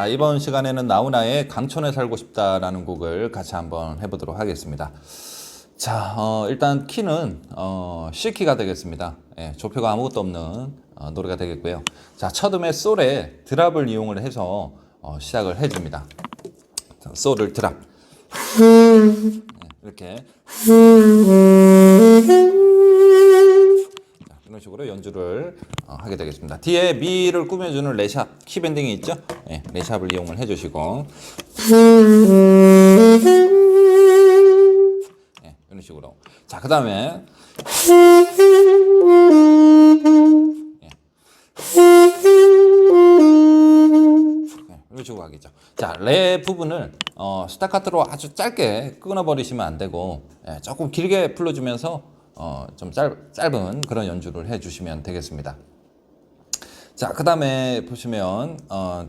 자 이번 시간에는 나훈아의 강촌에 살고 싶다라는 곡을 같이 한번 해보도록 하겠습니다. 자 어, 일단 키는 어, C 키가 되겠습니다. 예, 조표가 아무것도 없는 어, 노래가 되겠고요. 자 첫음에 솔에 드랍을 이용을 해서 어, 시작을 해줍니다. 자, 솔을 드랍 예, 이렇게 자, 이런 식으로 연주를 어, 하게 되겠습니다. 뒤에 미를 꾸며주는 레샵 키밴딩이 있죠? 예, 레샵을 이용을 해주시고 예, 이런 식으로 자 그 다음에 이런 식으로 하겠죠. 자, 레 부분을 어, 스타카토로 아주 짧게 끊어버리시면 안 되고 예, 조금 길게 불러주면서 어, 좀 짧, 짧은 그런 연주를 해주시면 되겠습니다. 자, 그 다음에 보시면 어,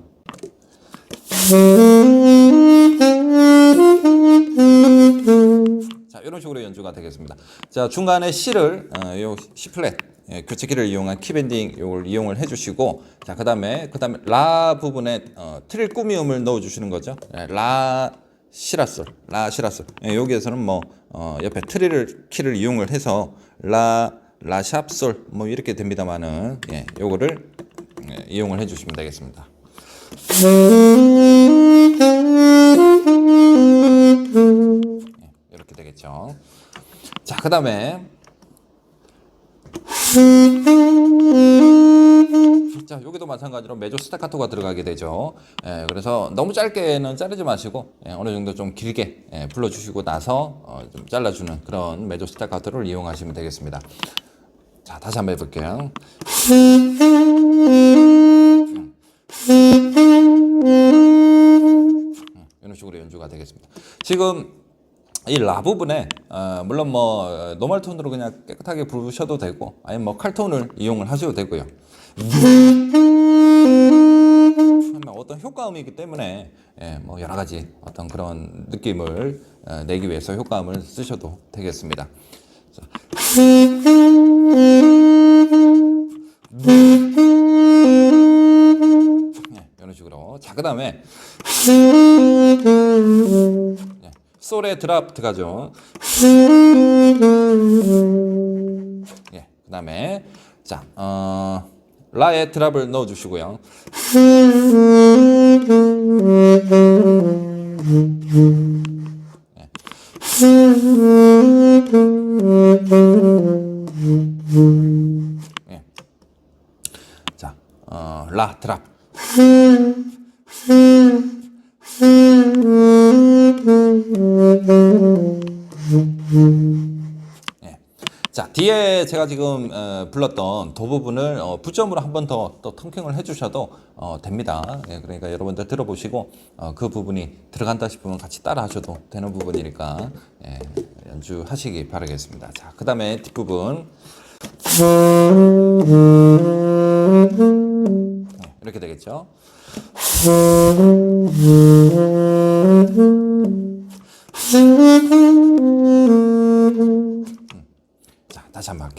자, 이런 식으로 연주가 되겠습니다. 자, 중간에 C를 어, 요 C 플랫 예, 교체키를 이용한 키밴딩 요걸 이용을 해주시고, 자, 그 다음에 그 다음에 라 부분에 어, 트릴 꾸미음을 넣어주시는 거죠. 예, 라 시라솔, 라 시라솔. 예, 여기에서는 뭐 어, 옆에 트릴을 키를 이용을 해서 라 라샵솔 뭐 이렇게 됩니다만은 예, 요거를 예, 이용을 해주시면 되겠습니다. 예, 이렇게 되겠죠. 자, 그 다음에 자, 여기도 마찬가지로 메조 스타카토가 들어가게 되죠. 예, 그래서 너무 짧게는 자르지 마시고 예, 어느 정도 좀 길게 예, 불러주시고 나서 어, 좀 잘라주는 그런 메조 스타카토를 이용하시면 되겠습니다. 자, 다시 한번 해볼게요. 이런 식으로 연주가 되겠습니다. 지금 이라 부분에 어, 물론 뭐 어, 노멀 톤으로 그냥 깨끗하게 부르셔도 되고 아니면 뭐 칼톤을 이용을 하셔도 되고요. 하면 어떤 효과음이기 때문에 예, 뭐 여러 가지 어떤 그런 느낌을 어, 내기 위해서 효과음을 쓰셔도 되겠습니다. 자. 예, 이런 식으로 자 그다음에 예, 솔에 드랍 들어가죠. 예, 그다음에 자 어, 라에 드랍을 넣어 주시고요. 예. 예. 자, 어, 라 드랍. 뒤에 제가 지금 어, 불렀던 도 부분을 어, 부점으로 한 번 더또 턴킹을 해주셔도 어, 됩니다. 예, 그러니까 여러분들 들어보시고 어, 그 부분이 들어간다 싶으면 같이 따라 하셔도 되는 부분이니까 예, 연주하시기 바라겠습니다. 자 그 다음에 뒷부분 예, 이렇게 되겠죠.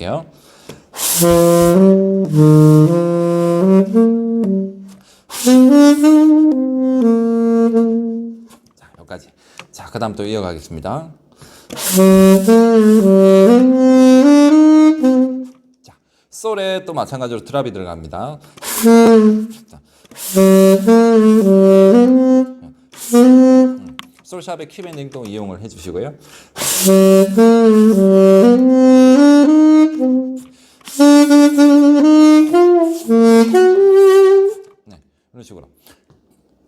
할게요. 자 여기까지. 자 그 다음 또 이어가겠습니다. 자 솔에 또 마찬가지로 드랍이 들어갑니다. 자. 음, 솔샵의 키밴딩도 이용을 해주시고요. 식으로.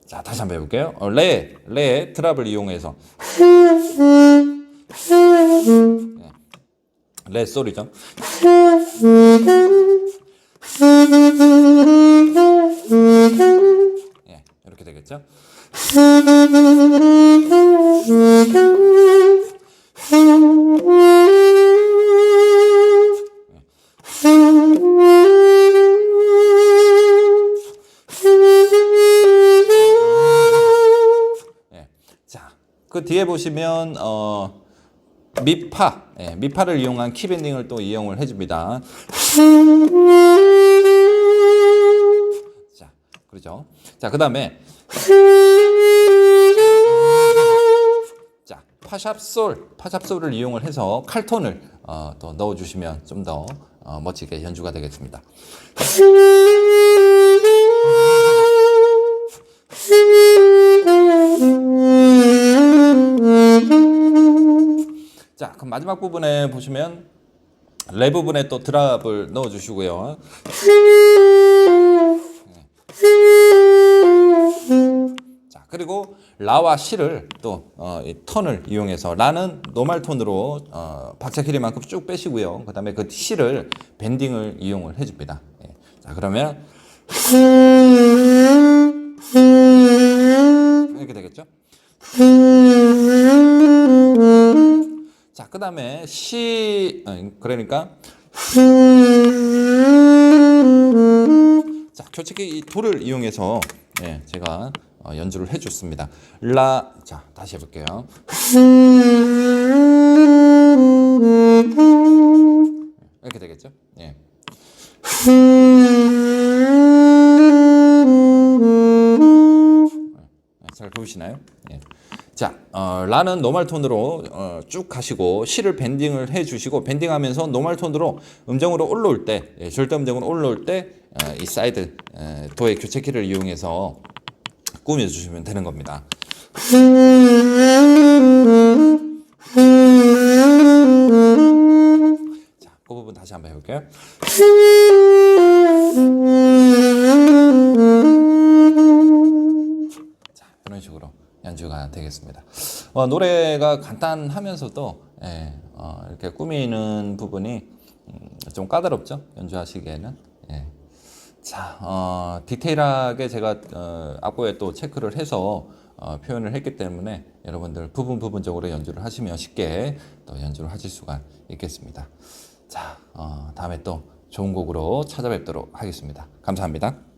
자, 다시 한번 해볼게요. 어, 레, 레 트랍을 이용해서. 네. 레 솔이죠. 예, 이렇게 되겠죠. 뒤에 보시면 어 미파, 예, 미파를 이용한 키밴딩을 또 이용을 해줍니다. 자, 그렇죠. 자, 자, 그 다음에 자, 파샵 솔, 파샵 솔을 이용을 해서 칼톤을 어, 또 넣어주시면 좀더 어, 멋지게 연주가 되겠습니다. 마지막 부분에 보시면 레 부분에 또 드랍을 넣어 주시고요. 자, 그리고 라와 시를 또 어, 이 턴을 이용해서 라는 노말 톤으로 어, 박자 길이만큼 쭉 빼시고요. 그다음에 그 시를 밴딩을 이용을 해 줍니다. 예. 자, 그러면 이렇게 되겠죠? 자, 그 다음에 시 어, 그러니까 자, 교체기 이 돌을 이용해서 예, 제가 어, 연주를 해줬습니다. 라, 자, 다시 해볼게요. 이렇게 되겠죠? 예. 잘 보이시나요? 예. 자, 어, 라는 노말 톤으로 어, 쭉 가시고 시를 밴딩을 해주시고 밴딩하면서 노말 톤으로 음정으로 올라올 때 예, 절대 음정으로 올라올 때이 사이드 에, 도의 교체키를 이용해서 꾸며주시면 되는 겁니다. 자, 그 부분 다시 한번 해볼게요. 식으로 연주가 되겠습니다. 어, 노래가 간단하면서도 예, 어, 이렇게 꾸미는 부분이 음, 좀 까다롭죠? 연주하시기에는. 예. 자, 어, 디테일하게 제가 어, 악보에 또 체크를 해서 어, 표현을 했기 때문에 여러분들 부분 부분적으로 연주를 하시면 쉽게 또 연주를 하실 수가 있겠습니다. 자, 어, 다음에 또 좋은 곡으로 찾아뵙도록 하겠습니다. 감사합니다.